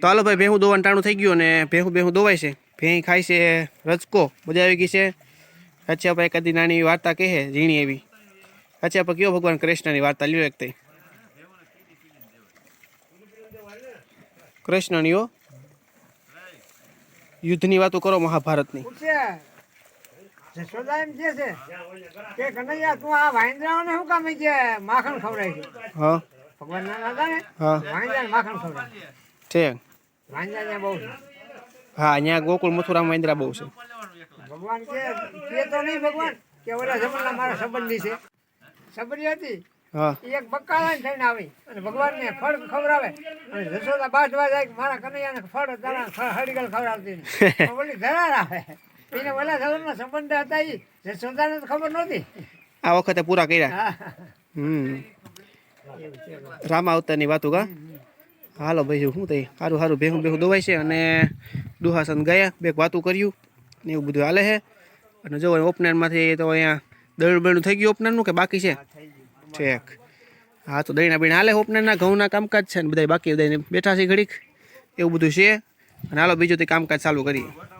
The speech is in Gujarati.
તો હાલો ભાઈ ભેહું દોવાનું ટાણું થઈ ગયું અને ભેહું ભેહું દોવાય છે. ભેં ખાય છે રચકો મજા આવી ગઈ છે. અચ્છા ભાઈ કદી નાની વાર્તા કહે ઝીણી એવી. અચ્છા પણ કયો ભગવાન કૃષ્ણની વાર્તા લ્યો એક તઈ. કૃષ્ણની હો. યુદ્ધની વાતો કરો મહાભારતની. જશોદા એમ કે છે કે કનૈયા તું આ વાંદરાઓને શું કામ કે માખણ ખવડાય છે. હા. ભગવાન ના હતા ને? હા. વાંદરાને માખણ ખવડાય છે. હા અહીંયા ગોકુળ મથુરામાં ઇન્દ્રા બહુ છે. ભગવાન કે કે તો નહીં ભગવાન કે ઓલા જમણના મારા સંબંધી છે. સંબંધી હતી. એક બકાલા થઈને આવી. અને ભગવાનને ફળ ખવડાવે. અને જશોદા બાજવા જાય મારા કનૈયાને ફળ ફળ હળગલ ખવડાવતી ઓલી ધરાર આવે. એને ઓલા ધર્મના સંબંધ હતા એ તો ખબર નહોતી. આ વખતે પૂરા કર્યા. હમ. રામા અવતારની વાતો કા? હાલો ભાઈ, શું થઈ? સારું સારું ભેહું ભેહું દોવાય છે અને દુહાસન ગયા, બે વાતું કર્યું ને એવું બધું હાલે છે. અને જો ઓપનરમાંથી તો અહીંયા દળ બળનું થઈ ગયું ઓપનરનું કે બાકી છે? ઠેક. હા, તો દહીના બીણા હાલે ઓપનરના, ઘઉંના કામકાજ છે ને બધા બાકી બધા બેઠા છે ઘડીક. એવું બધું છે. અને હાલો, બીજું તે કામકાજ ચાલુ કરીએ.